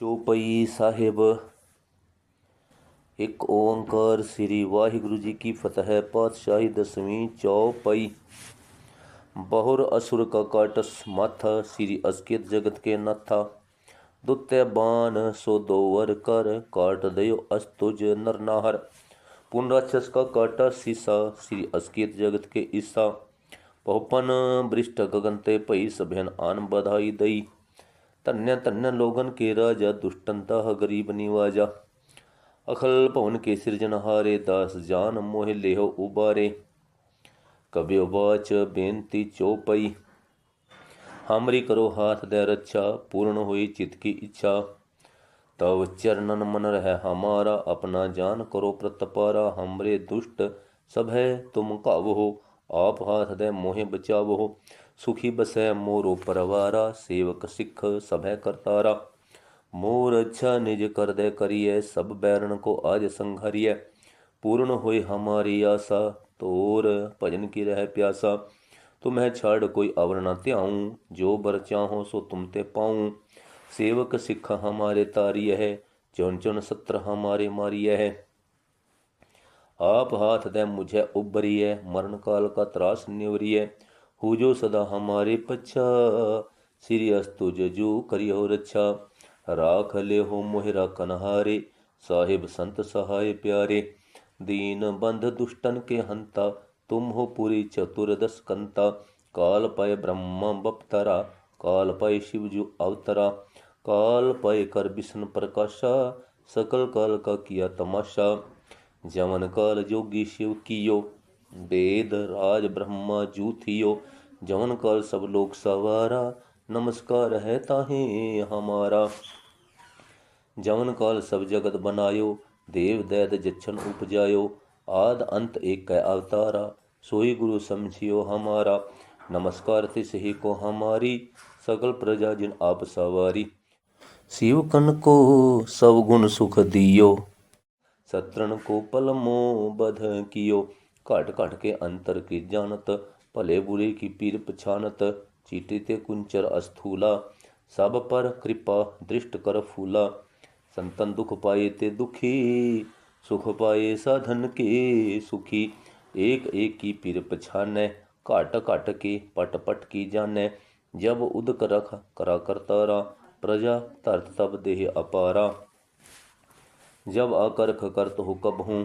चौपई साहेब। एक ओंकार श्री वाहिगुरु जी की फतेह पातशाही दसवीं चौपई बहुर असुर का काटस माथा श्री अस्कित जगत के नाथा। दुत्य बान सो दो वर कर काट दयो अस्तुज नर पुनराक्षस का काटा सीसा श्री अस्कित जगत के ईसा। पहुपन बृष्ट गगनते पई सभ्यन आन बधाई दई। ਧੰਨਯ ਧੰਨ ਲੋਗਨ ਕੇਰਾ ਜਾ ਦੁਸ਼ਟੰਤਾ ਗਰੀਬ ਨਿਵਾਜਾ। ਅਖਲ ਭਵਨ ਕੇ ਸਿਰਜਨ ਹਾਰੇ, ਦਾਸ ਜਾਨ ਮੋਹਿ ਲੇਹੋ ਉਬਾਰੇ। ਕਬਿ ਉਬਾਚ ਬੇਨਤੀ ਚੋਪਈ ਹਮਰੀ ਕਰੋ ਹਾਥ ਦੇ ਰੱਛਾ, ਪੂਰਨ ਹੋਈ ਚਿਤ ਕੀ ਇੱਛਾ। ਤਵ ਚਰਨਨ ਮਨ ਰਹਿ ਹਮਾਰਾ, ਆਪਣਾ ਜਾਨ ਕਰੋ ਪ੍ਰਤਪਾਰਾ। ਹਮਰੇ ਦੁਸ਼ਟ ਸਭ ਹੈ ਤੁਮ ਕਵ ਹੋ ਆਪ ਹਾਥ ਦੇ ਮੋਹਿ ਹੋ बसै मोरो परवारा सेवक सिख सब है करतारा मोर अच्छा निज कर दे करिए सब बैरन को आज संघरिय पूर्ण होए हमारी आशा तोर भजन की रह प्यासा तुम्हें छाड़ कोई अवर न त्याऊं जो बर चाहो सो तुम ते पाऊँ सेवक सिख हमारे तारिय है चुन चुन सत्र हमारे मारिय है आप हाथ दे मुझे उबरी है मरण काल का त्रास निवरी है हु जो सदा हमारे पच्छा। श्री अस्तु जजू करियो रच्छा राख ले हो मोहरा कनहारे। साहिब संत सहाय प्यारे। दीन बंध दुष्टन के हंता। तुम हो पूरी चतुर्दश कंता। काल पय ब्रह्म बपतरा। काल पय शिव जो अवतरा। काल पय कर विष्णु प्रकाशा। सकल काल का किया तमाशा। जमन काल जोगी शिव कियो। वेद राज ब्रह्मा जू थियो जमन काल सब लोग सवारा, नमस्कार है ताहे हमारा। जवन काल सब जगत बनायो, देव दैत जच्छन उपजायो, आद अंत एक कै अवतारा, सोई गुरु समझियो हमारा। नमस्कार तिस ही को हमारी, सकल प्रजा जिन आप सवारी। शिव शिवकन को सब गुण सुख दियो, सत्रन को पलमो बध कियो। घट घट के अंतर की जानत भले बुरे की पीर पछानत चीटी ते कुंचर अस्थूला सब पर कृपा दृष्ट कर फूला संतन दुख पाए ते दुखी सुख पाए साधन के सुखी एक एक की पीर पछाने घट घट के पट पट की जाने जब उदक रख करा करतारा प्रजा धरत तब देह अपारा जब आकर्ख करत हो कब हूँ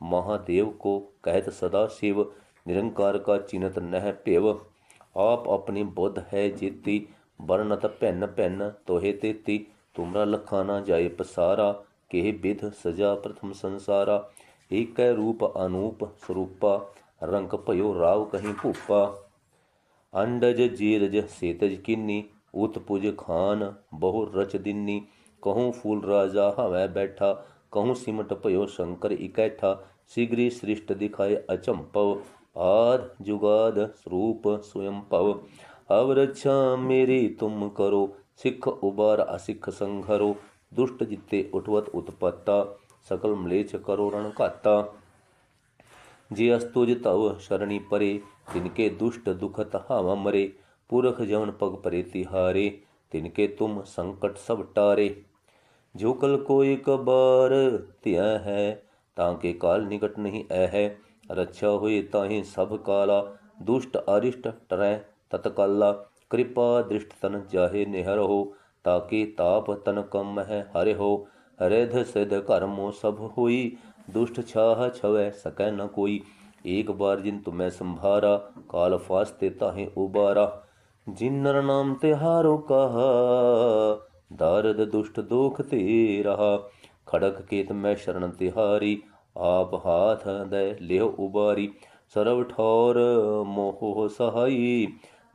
महादेव को कहत सदा शिव निरंकार का चिन्हत नह टेव आप अपनी बुद्ध है जीती, वर्णत भिन्न भिन्न तोहे तेती। तुमरा लखाना जाय पसारा, केह विध सजा प्रथम संसारा। एक रूप अनूप स्वरूपा रंग भयो राव कहीं भूपा अंडज जीरज सेतज किन्नी उत्पुज खान बहु रच दिन्नी। कहूँ फूल राजा हवै बैठा कहूँ सिमट पयो शंकर इकैठा शीघ्र श्रिष्ट दिखाए अचंपव आद जुगाद स्वरूप स्वयं पव अब रक्षा मेरी तुम करो। सिख उबार असिख संघरो दुष्ट जिते उठवत उत्पत्ता। सकल म्लेच करो रण काता जे अस्तुज तव शरणि परे। तिनके दुष्ट दुखत हावा मरे। पुरख जवन पग परे तिहारे। तिनके तुम संकट सब टारे। जो कल को एक बार त्या है, ताके काल निकट नहीं ऐ रक्षा हुई ताहि सब काला, दुष्ट अरिष्ट टरै तत्काला। कृपा दृष्ट तन जाहे निहर हो, ताकि ताप तन कम है हरे हो। रिध सिद्ध कर्मो सब हुई, दुष्ट छाह छवै सकै न कोई। एक बार जिन तुम्हें संभारा, काल फास्ते ताहे उबारा। जिन्नर नाम तिहारो कहा दारद दुष्ट दोख ते रहा खड़क केत मैं शरण तिहारी आप हाथ दे लियो उबारी सरव ठौर मोहो सहाई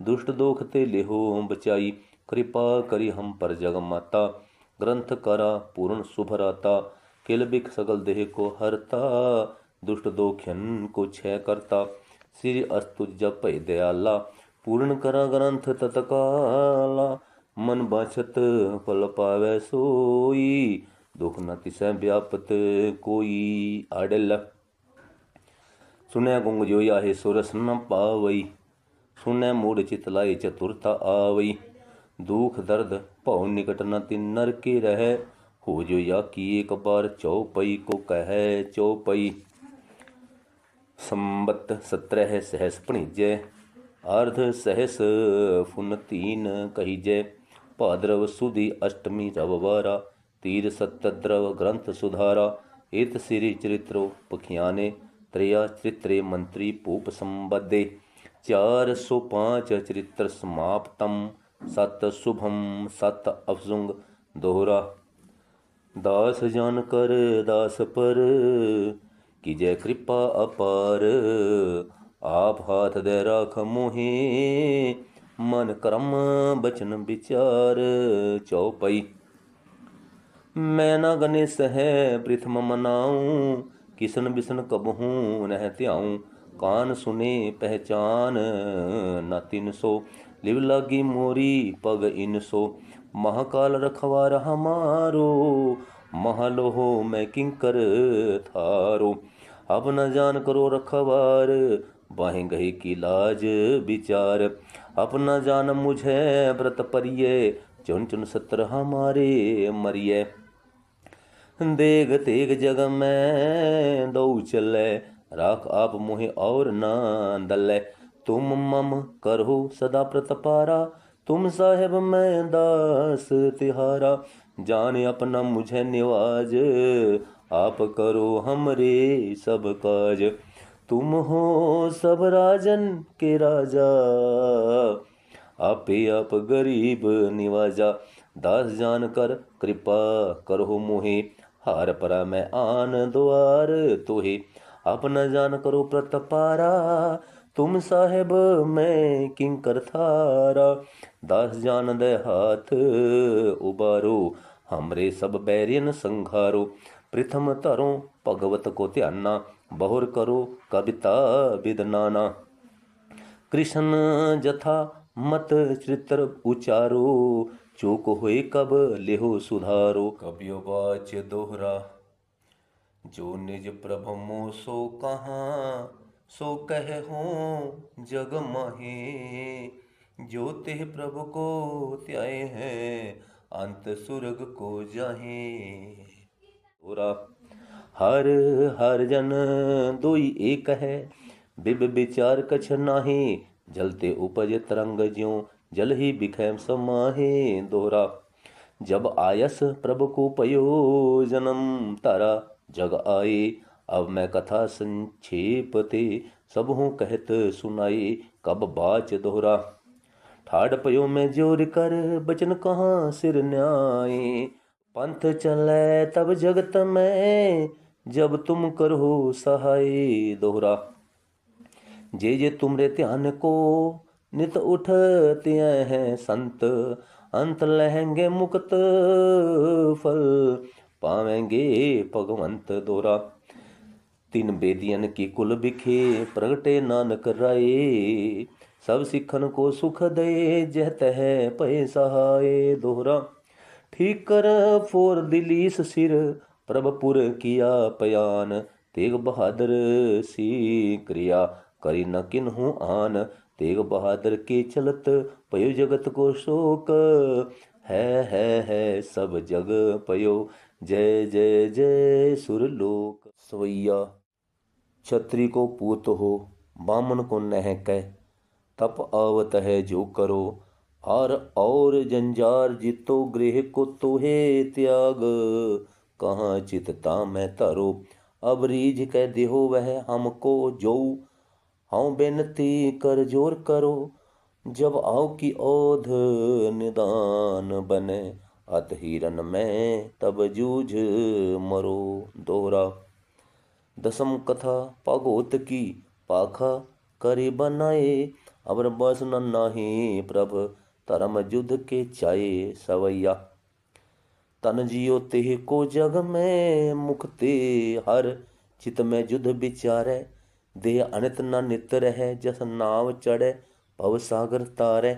दुष्ट दोख ते लिहो बचाई कृपा करी हम पर जग माता ग्रंथ करा पूर्ण शुभराता किल बिख सकल देह को हरता दुष्ट दोख्यन को छय करता श्री अस्तु जप भय दयाला पूर्ण करा ग्रंथ तत्काला मन बाछत फल पावे सोई दुख न तिसै व्यापत कोई आडल सुनै गुंग जो आहे सुरस न पावई सुनै मूड चित लाई चतुरता आवई दुख दर्द भव निकट न तिन नर के रह हो जो या की एक बार चौपई को कह चौपई संबत सत्रह सहस भणिजय अर्ध सहस फुन तीन कहिजय भाद्रव सुधी अष्टमी रववारा तीर सत्यद्रव ग्रंथ सुधारा इत श्री चरित्रो पखियाने त्रया चरित्रे मंत्री पूप संबद्धे चार सौ पाँच चरित्र समाप्तम सत शुभम सत अफजुंग दोहरा दास जान कर दास पर की जय कृपा अपार आप हाथ दे राख मोहे मन कर्म बचन विचार चौपई। मैं न गणेश है, प्रथम मनाऊं किसन बिसन कब हूँ नह त्याऊं कान सुने पहचान, न तिन सो। लिव लागी मोरी, पग इन सो। महाकाल रखवार हमारो महालोहो मैं किंकर थारो। अब न जान करो रखवार बाहें गही की लाज विचार। अपना जान मुझे व्रत परिये, चुन चुन सत्र हमारे मरिये। देग तेग जग में दो चले, राख आप मुहे और न दले। तुम मम करो सदा प्रतपारा तुम साहेब मैं दास तिहारा। जान अपना मुझे निवाज, आप करो हमरे सब काज। तुम हो सब राजन के राजा, आपे आप गरीब निवाजा। दास जान कर कृपा करो मोहे, हार परा मैं आन द्वार तोहे। अपना जान करो प्रतपारा तुम साहेब मैं किंकर थारा। दास जान दे हाथ उबारो, हमरे सब बैरियन संघारो। प्रथम तरो भगवत को ध्याना बहुर करो कविता विदनाना कृष्ण जथा मत चरित्र उचारो, चूक हुए कब लेहो सुधारो। कबियो बाच दोहरा, जो निज प्रभु मो सो कहाँ, सो कह हो जग माहे। जो तेह प्रभु को त्याए हैं, अंत सुरग को जाहे। तोरा हर हर जन दोई एक है। बिब विचार कछ नाहे, जलते उपज तरंग ज्यो, जल ही बिखैम समाहे दोहरा। जब आयस प्रभु को पयो जन्म तारा, जग आए, अब मैं कथा संक्षेप ते सब हूँ कहत सुनाई कब बाच दोहरा। ठाड़ पयो में ज़ोर कर, बचन कहाँ सिर न्याय पंथ चले तब जगत में जब तुम करो सहाय दोहरा। जे जे तुमरे ध्यान को नित उठते हैं संत, अंत लहेंगे मुक्त फल, पावेंगे भगवंत दोरा तीन बेदियन की कुल बिखे प्रगटे नानक राय, सब सिखन को सुख दे जहत है पय सहाय दोहरा। ठीक कर फोर दिलीस सिर प्रभपुर किया पयान तेग बहादुर सी क्रिया करी न किन हूँ आन तेग बहादुर के चलत पयो जगत को शोक है है है सब जग पयो जय जय जय सुरलोक सवैया छत्री को पूत हो बामन को नह कह तप आवत है जो करो हर और जंजार जितो गृह को तोहे त्याग कहाँ चितता मैं तरो। अब रीझ कह देहो वह हमको जो। हूँ बेनती कर ज़ोर करो, जब आओ की ओध निदान बने। अत हिरन में तब जूझ मरो दोहरा दसम कथा पागोत की पाखा करे बनाए। अबर बस न नाही प्रभ, धर्म युद्ध के चाहे सवैया। तन जियो तेह को जग में मुक्ति हर। चित में युद्ध विचारे देह अनित न नित रह, जस नाव चढ़े, भव सागर तारे।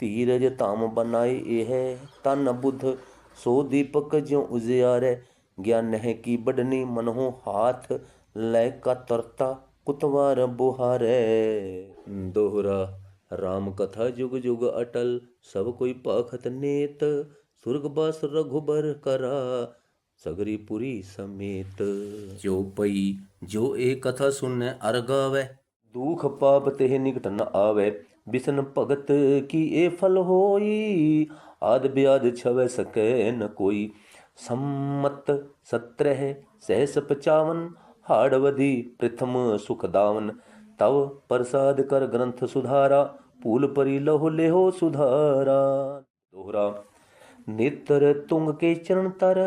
धीरज ताम बनाई एह, तन बुद्ध सो दीपक ज्यो उजियारे। ज्ञान है की बढ़नी मनहो हाथ लय का तरता, कुतवार बुहारे। दोहरा राम कथा जुग जुग अटल, सब कोई पाखत नेत। सुरगबस रघुबर करा सगरी पुरी समेत। जो पई जो एक कथा सुन अर्गावे दुख पाप तेह निकट न आवे बिसन भगत की ए फल होई। आद ब्याद छवे सके न कोई। सम्मत सत्रह सहस पचावन हाड़वधि प्रथम सुखदावन तव प्रसाद कर ग्रंथ सुधारा फूल परी लहो लेहो सुधारा। दोहरा। ਨੇਤਰ ਤੁੰਗ ਕੇ ਚਰਨ ਤਰ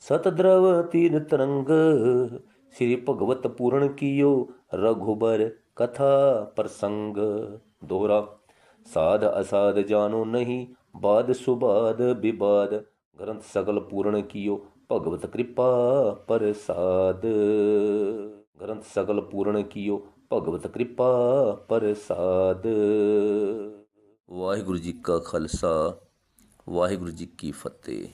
ਸਤ ਦਰਵ ਤੀਨ ਤਰੰਗ। ਸ੍ਰੀ ਭਗਵਤ ਪੂਰਨ ਕੀਓ ਰਘੁਬਰ ਕਥਾ ਪ੍ਰਸੰਗ। ਦੋਹਰਾ, ਸਾਧ ਅਸਾਧ ਜਾਨੋ ਨਹੀਂ, ਬਾਦ ਸੁਬਾਦ ਵਿਵਾਦ ਗ੍ਰੰਥ ਸਗਲ ਪੂਰਨ ਕੀਓ ਭਗਵਤ ਕਿਰਪਾ ਪ੍ਰਸਾਦ। ਗ੍ਰੰਥ ਸਗਲ ਪੂਰਨ ਕੀਓ ਭਗਵਤ ਕਿਰਪਾ ਪ੍ਰਸਾਦ। ਵਾਹਿਗੁਰੂ ਜੀ ਕਾ ਖਾਲਸਾ। ਵਾਹਿਗੁਰੂ ਜੀ ਕੀ ਫਤਿਹ।